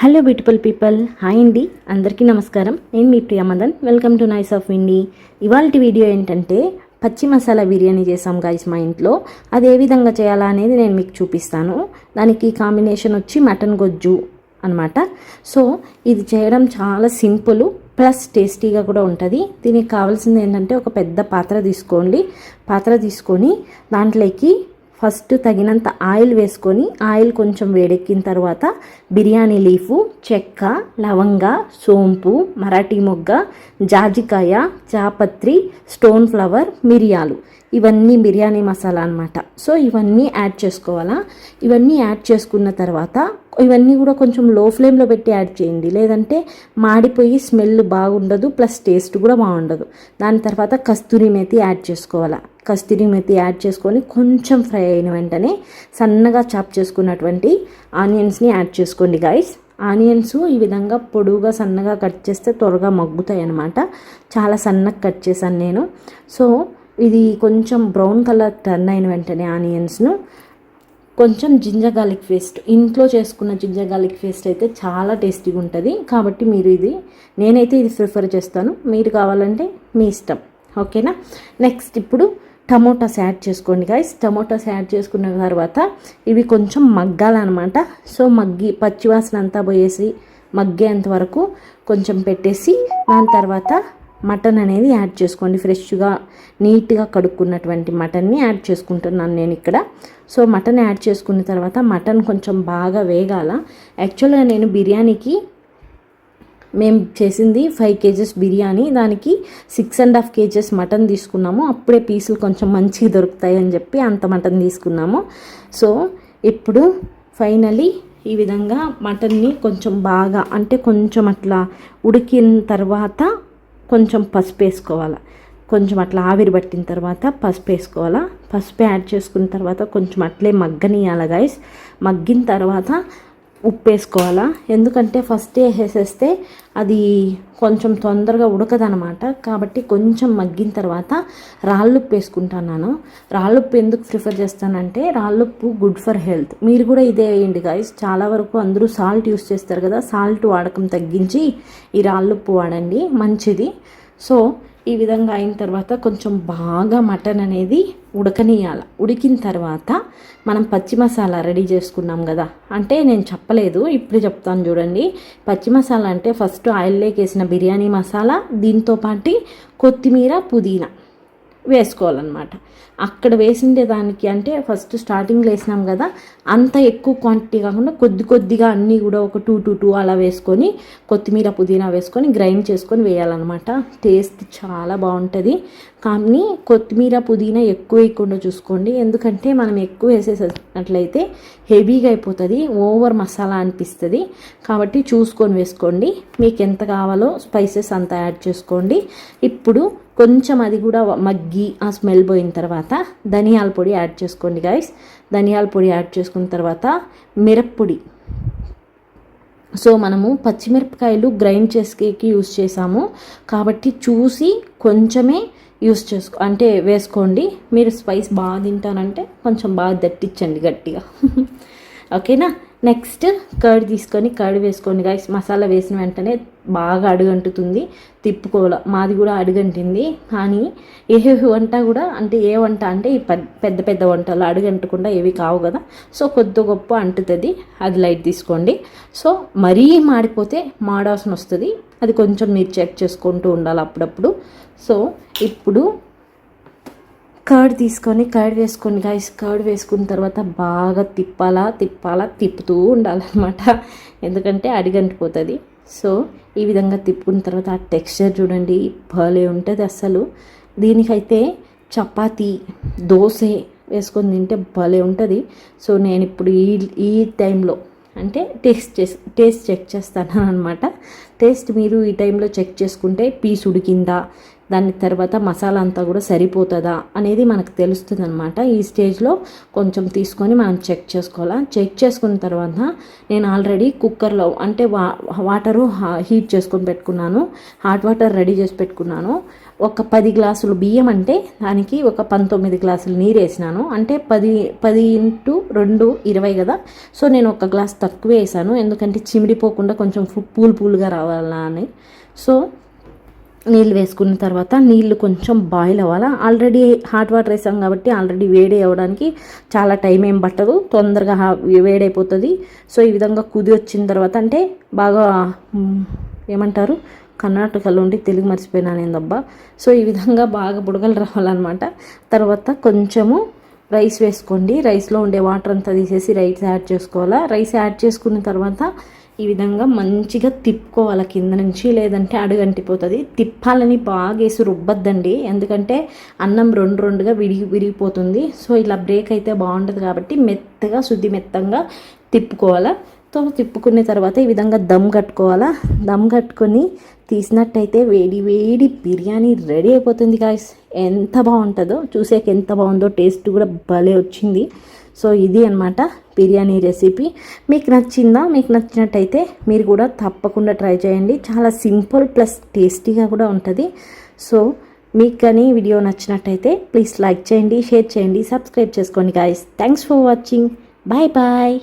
Hello beautiful people hi అండి అందరికీ నమస్కారం. నేను మీ Priya Madan. Welcome to nice of ఇండి ఇవాళ వీడియో ఏంటంటే పచ్చి మసాలా బిర్యానీ చేసాం గాయస్ మా ఇంట్లో. అది ఏ విధంగా చేయాలా అనేది నేను మీకు చూపిస్తాను. దానికి కాంబినేషన్ వచ్చి మటన్ గొజ్జు అనమాట సో ఇది చేయడం చాలా సింపుల్ ప్లస్ టేస్టీగా కూడా ఉంటుంది. దీనికి కావాల్సింది ఏంటంటే ఒక పెద్ద పాత్ర తీసుకోండి. పాత్ర తీసుకొని దాంట్లోకి ఫస్ట్ తగినంత ఆయిల్ వేసుకొని ఆయిల్ కొంచెం వేడెక్కిన తర్వాత బిర్యానీ లీఫు చెక్క లవంగ సోంపు మరాఠీ మొగ్గ జాజికాయ చాపత్రి స్టోన్ ఫ్లవర్ మిరియాలు. ఇవన్నీ బిర్యానీ మసాలా అనమాట సో ఇవన్నీ యాడ్ చేసుకోవాలా? ఇవన్నీ యాడ్ చేసుకున్న తర్వాత ఇవన్నీ కూడా కొంచెం లో ఫ్లేమ్లో పెట్టి యాడ్ చేయండి. లేదంటే మాడిపోయి స్మెల్ బాగుండదు ప్లస్ టేస్ట్ కూడా బాగుండదు. దాని తర్వాత కస్తూరి మేతి యాడ్ చేసుకోవాలా. కస్తూరి మెతి యాడ్ చేసుకొని కొంచెం ఫ్రై అయిన వెంటనే సన్నగా చాప్ చేసుకున్నటువంటి ఆనియన్స్ని యాడ్ చేసుకోండి గాయస్ ఆనియన్స్ ఈ విధంగా పొడువుగా సన్నగా కట్ చేస్తే త్వరగా మగ్గుతాయి అన్నమాట. చాలా సన్నగా కట్ చేశాను నేను. సో ఇది కొంచెం బ్రౌన్ కలర్ టర్న్ అయిన వెంటనే ఆనియన్స్ను కొంచెం జింజర్ గార్లిక్ పేస్ట్ ఇంట్లో చేసుకున్న జింజర్ గార్లిక్ పేస్ట్ అయితే చాలా టేస్టీగా ఉంటుంది. కాబట్టి మీరు ఇది నేనైతే ఇది ప్రిఫర్ చేస్తాను. మీరు కావాలంటే మీ ఇష్టం. ఓకేనా? నెక్స్ట్ ఇప్పుడు టమోటాస్ యాడ్ చేసుకోండి గైస్ టమోటాస్ యాడ్ చేసుకున్న తర్వాత ఇవి కొంచెం మగ్గాలన్నమాట. సో మగ్గి పచ్చివాసన అంతా పోయేసి మగ్గేంత వరకు కొంచెం పెట్టేసి దాని తర్వాత మటన్ అనేది యాడ్ చేసుకోండి. ఫ్రెష్గా నీట్గా కడుక్కున్నటువంటి మటన్ని యాడ్ చేసుకుంటున్నాను నేను ఇక్కడ. సో మటన్ యాడ్ చేసుకున్న తర్వాత మటన్ కొంచెం బాగా వేగాల. యాక్చువల్గా నేను బిర్యానీకి మేము చేసింది ఫైవ్ కేజెస్ బిర్యానీ. దానికి six and half kgs mutton తీసుకున్నాము. అప్పుడే పీసులు కొంచెం మంచిగా దొరుకుతాయి అని చెప్పి అంత మటన్ తీసుకున్నాము. సో ఇప్పుడు ఫైనలీ ఈ విధంగా మటన్ని కొంచెం బాగా అంటే కొంచెం అట్లా ఉడికిన తర్వాత కొంచెం పసుపు వేసుకోవాలి. కొంచెం అట్లా ఆవిరి పట్టిన తర్వాత పసుపు వేసుకోవాలా. పసుపు యాడ్ చేసుకున్న తర్వాత కొంచెం అట్లే మగ్గనియాల గైస్ మగ్గిన తర్వాత ఉప్పు వేసుకోవాలా ఎందుకంటే ఫస్ట్ వేసేస్తే అది కొంచెం తొందరగా ఉడకదనమాట కాబట్టి కొంచెం మగ్గిన తర్వాత రాళ్ళుప్పు వేసుకుంటున్నాను రాళ్ళుప్పు ఎందుకు ప్రిఫర్ చేస్తానంటే రాళ్ళుప్పు గుడ్ ఫర్ హెల్త్ మీరు కూడా ఇదే వేయండి గాయస్ చాలా వరకు అందరూ సాల్ట్ యూస్ చేస్తారు కదా సాల్ట్ వాడకం తగ్గించి ఈ రాళ్ళుప్పు వాడండి. మంచిది. సో ఈ విధంగా అయిన తర్వాత కొంచెం బాగా మటన్ అనేది ఉడకనియాల ఉడికిన తర్వాత మనం పచ్చి మసాలా రెడీ చేసుకున్నాం కదా. అంటే నేను చెప్పలేదు ఇప్పుడు చెప్తాను చూడండి. పచ్చి మసాలా అంటే ఫస్ట్ ఆయిల్లోకి వేసిన బిర్యానీ మసాలా దీంతో పాటు కొత్తిమీర పుదీనా. వేసుకోవాలన్నమాట. అక్కడ వేసిండే దానికి అంటే ఫస్ట్ స్టార్టింగ్లో వేసినాం కదా అంత ఎక్కువ క్వాంటిటీ కాకుండా కొద్ది కొద్దిగా అన్నీ కూడా ఒక టూ టూ టూ అలా వేసుకొని కొత్తిమీర పుదీనా వేసుకొని గ్రైండ్ చేసుకొని వేయాలన్నమాట. టేస్ట్ చాలా బాగుంటుంది. కానీ కొత్తిమీర పుదీనా ఎక్కువ వేయకుండా చూసుకోండి. ఎందుకంటే మనం ఎక్కువ వేసేసినట్లయితే హెవీగా అయిపోతుంది ఓవర్ మసాలా అనిపిస్తుంది. కాబట్టి చూసుకొని వేసుకోండి. మీకు ఎంత కావాలో స్పైసెస్ అంతా యాడ్ చేసుకోండి. ఇప్పుడు కొంచెం అది కూడా మగ్గి ఆ స్మెల్ పోయిన తర్వాత ధనియాల పొడి యాడ్ చేసుకోండి గాయస్ ధనియాల పొడి యాడ్ చేసుకున్న తర్వాత మిరప్పొడి. సో మనము పచ్చిమిరపకాయలు గ్రైండ్ చేసేకి యూస్ చేసాము. కాబట్టి చూసి కొంచెమే యూస్ చేసుకో అంటే వేసుకోండి. మీరు స్పైస్ బాగా తింటానంటే కొంచెం బాగా దట్టించండి గట్టిగా. ఓకేనా నెక్స్ట్ కర్డ్ తీసుకొని కర్డ్ వేసుకోండి గాయస్ మసాలా వేసిన వెంటనే బాగా అడుగంటుతుంది. తిప్పుకోవాల. మాది కూడా అడుగంటింది. కానీ ఏ వంట కూడా అంటే ఏ వంట అంటే ఈ పెద్ద పెద్ద వంటలు అడుగంటకుండా ఏవి కావు కదా. సో కొద్ది గొప్ప అంటుతుంది. అది లైట్ తీసుకోండి. సో మరీ మాడిపోతే మాడాల్సిన వస్తుంది. అది కొంచెం మీరు చెక్ చేసుకుంటూ ఉండాలి అప్పుడప్పుడు. సో ఇప్పుడు కర్డ్ తీసుకొని కర్డ్ వేసుకొని గాయస్ కర్డ్ వేసుకున్న తర్వాత బాగా తిప్పాలా తిప్పాలా తిప్పుతూ ఉండాలన్నమాట. ఎందుకంటే అడిగంటిపోతుంది సో ఈ విధంగా తిప్పుకున్న తర్వాత ఆ టెక్స్చర్ చూడండి భలే ఉంటుంది అస్సలు. దీనికైతే చపాతి దోశ వేసుకొని తింటే భలే ఉంటుంది. సో నేను ఇప్పుడు ఈ ఈ టైంలో అంటే టేస్ట్ చేసి టేస్ట్ చెక్ చేస్తాను అనమాట టేస్ట్ మీరు ఈ టైంలో చెక్ చేసుకుంటే పీస్ ఉడికిందా దాని తర్వాత మసాలా అంతా కూడా సరిపోతుందా అనేది మనకు తెలుస్తుంది అనమాట ఈ స్టేజ్లో కొంచెం తీసుకొని మనం చెక్ చేసుకోవాలా? చెక్ చేసుకున్న తర్వాత నేను ఆల్రెడీ కుక్కర్లో అంటే వా వాటరు హీట్ చేసుకొని పెట్టుకున్నాను. హాట్ వాటర్ రెడీ చేసి పెట్టుకున్నాను. ఒక పది గ్లాసులు బియ్యం అంటే దానికి ఒక పంతొమ్మిది గ్లాసులు నీరు వేసినాను. అంటే పది పది ఇంటూ రెండు ఇరవై కదా? సో నేను ఒక గ్లాస్ తక్కువ వేసాను. ఎందుకంటే చిమిడిపోకుండా కొంచెం పూలు పూలుగా రావాలా అని సో నీళ్ళు వేసుకున్న తర్వాత నీళ్ళు కొంచెం బాయిల్ అవ్వాలా? ఆల్రెడీ హాట్ వాటర్ వేసాం కాబట్టి ఆల్రెడీ వేడి అవ్వడానికి చాలా టైం ఏం పట్టదు. తొందరగా వేడైపోతుంది సో ఈ విధంగా కుది వచ్చిన తర్వాత అంటే బాగా ఏమంటారు? కర్ణాటకలో ఉండి తెలుగు మర్చిపోయినాను ఏందబ్బా సో ఈ విధంగా బాగా బుడగలు రావాలన్నమాట. తర్వాత కొంచెము రైస్ వేసుకోండి. రైస్లో ఉండే వాటర్ అంతా తీసేసి రైస్ యాడ్ చేసుకోవాలా? రైస్ యాడ్ చేసుకున్న తర్వాత ఈ విధంగా మంచిగా తిప్పుకోవాలి. కింద నుంచి లేదంటే అడుగంటిపోతుంది తిప్పాలని బాగా వేసి రుబ్బద్దండి. ఎందుకంటే అన్నం రెండు రెండుగా విరిగి విరిగిపోతుంది. సో ఇలా బ్రేక్ అయితే బాగుంటుంది కాబట్టి మెత్తగా శుద్ధి మెత్తంగా తిప్పుకోవాలా. తో తిప్పుకున్న తర్వాత ఈ విధంగా దమ్ కట్టుకోవాలా. దమ్ కట్టుకొని తీసినట్టయితే వేడి వేడి బిర్యానీ రెడీ అయిపోతుంది గాయస్ ఎంత బాగుంటుందో చూసాక ఎంత బాగుందో టేస్ట్ కూడా భలే వచ్చింది. సో ఇది అనమాట బిర్యానీ రెసిపీ. మీకు నచ్చిందా? మీకు నచ్చినట్టయితే మీరు కూడా తప్పకుండా ట్రై చేయండి. చాలా సింపుల్ ప్లస్ టేస్టీగా కూడా ఉంటుంది. సో మీకు కానీ వీడియో నచ్చినట్టయితే ప్లీజ్ లైక్ చేయండి షేర్ చేయండి సబ్స్క్రైబ్ చేసుకోండి guys thanks for watching bye bye